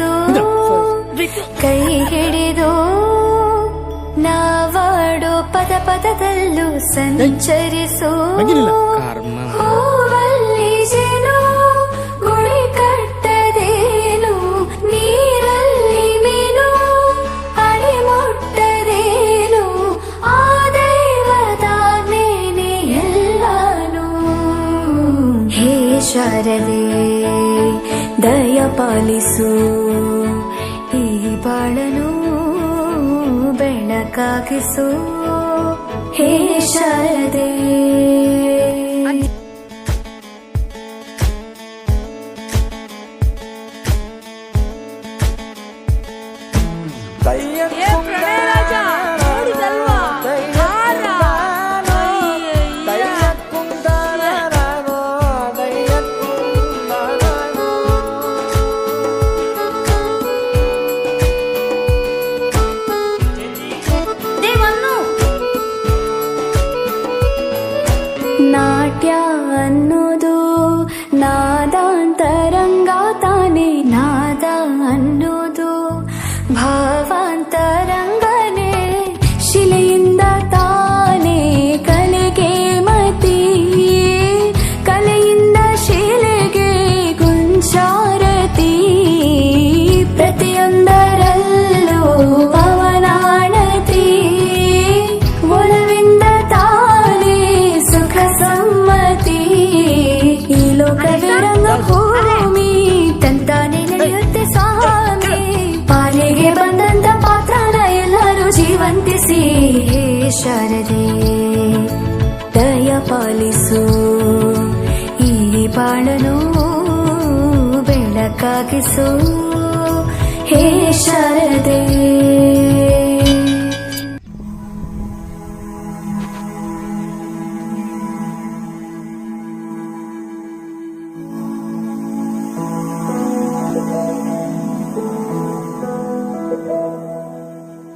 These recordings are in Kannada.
ಮುನ್ನಡೆಸು ಕೈ ಹಿಡಿದು ನಾವಾಡೋ ಪದ ಪದದಲ್ಲೂ ಸಂಚರಿಸು. ಹೂವಲ್ಲಿ ಜೇನು ಗುಳಿ ಕಟ್ಟದೇನು ನೀರಲ್ಲಿ ಮೀನು ಅಡಿ ಮುಟ್ಟದೇನು ಆ ದೈವದಾನೇನೆ ಎಲ್ಲಾನು. ಹೇ ಶಾರದೆ ದಯ ಪಾಲಿಸು किसो हे शरदे। भावांतर ಬೆಳಕಾಗಿಸು ಹೇ ಶಾರದೆ.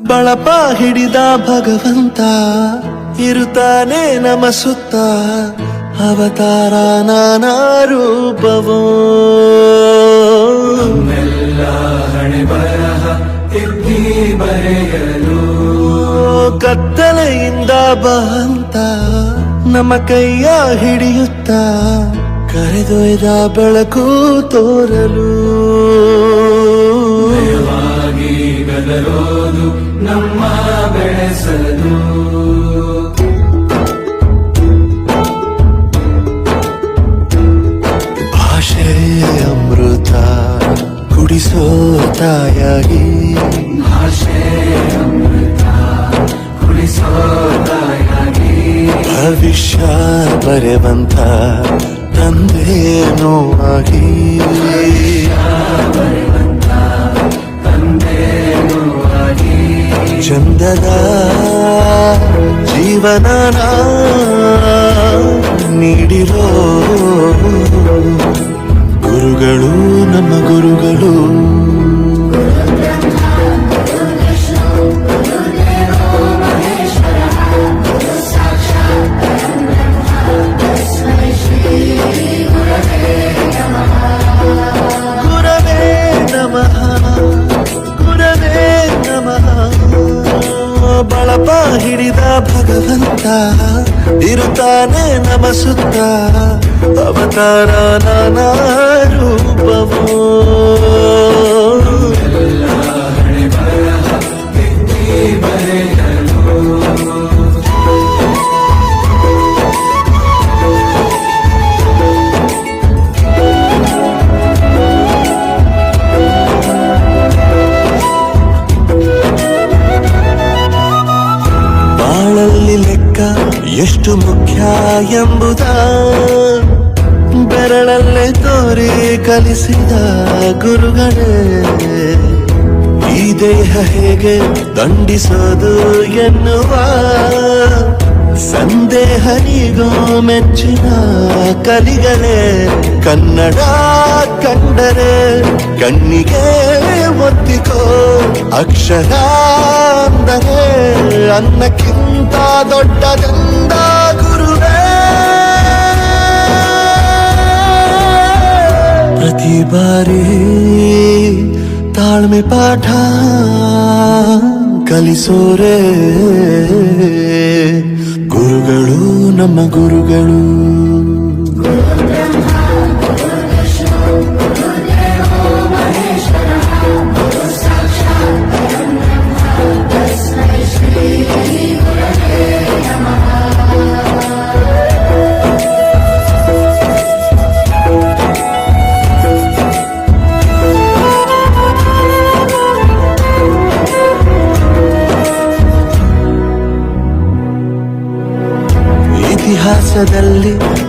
ಬಳಪ ಹಿಡಿದ ಭಗವಂತ ಇರುತ್ತಾನೆ ನಮ ಸುತ್ತ ಅವತಾರ ನಾನಾ ರೂಪವೋ ಕತ್ತಲೆಯಿಂದ ಬಂತ ನಮ್ಮ ಕೈಯ ಹಿಡಿಯುತ್ತ ಕರೆದೊಯ್ದ ಬೆಳಕು ತೋರಲು. ತಾಯಾಗಿ ಭವಿಷ್ಯ ಬರೆವಂತ ತಂದೇನೋ ಆಗಿ ಚಂದದ ಜೀವನನ ನೀಡಿರೋ ಗುರುಗಳು ನಮ್ಮ ಗುರುಗಳು. ಭಗವಂತ ಇರುತ್ತಾನೆ ನಮ ಸುತ್ತ ಅವತಾರ ನಾನಾ ರೂಪವೋ ಎಂಬುದ ಬೆರಳಲ್ಲೇ ತೋರಿ ಕಲಿಸಿದ ಗುರುಗಳೇ. ಈ ದೇಹ ಹೇಗೆ ದಂಡಿಸೋದು ಎನ್ನುವ ಸಂದೇಹ ನೀಗೋ ಮೆಚ್ಚಿನ ಕಲಿಗರೇ, ಕನ್ನಡ ಕಂಡರೆ, ಕಣ್ಣಿಗೆ ಒತ್ತಿಕೋ, ಅಕ್ಷರ ಅಂದರೆ ಅನ್ನಕ್ಕಿಂತ ದೊಡ್ಡದೆಂದ ಗುರುವೇ. ಪ್ರತಿ ಬಾರಿ ತಾಳ್ಮೆ ಪಾಠ ಕಲಿಸೋರೆ. ನಮ್ಮ ಗುರುಗಳು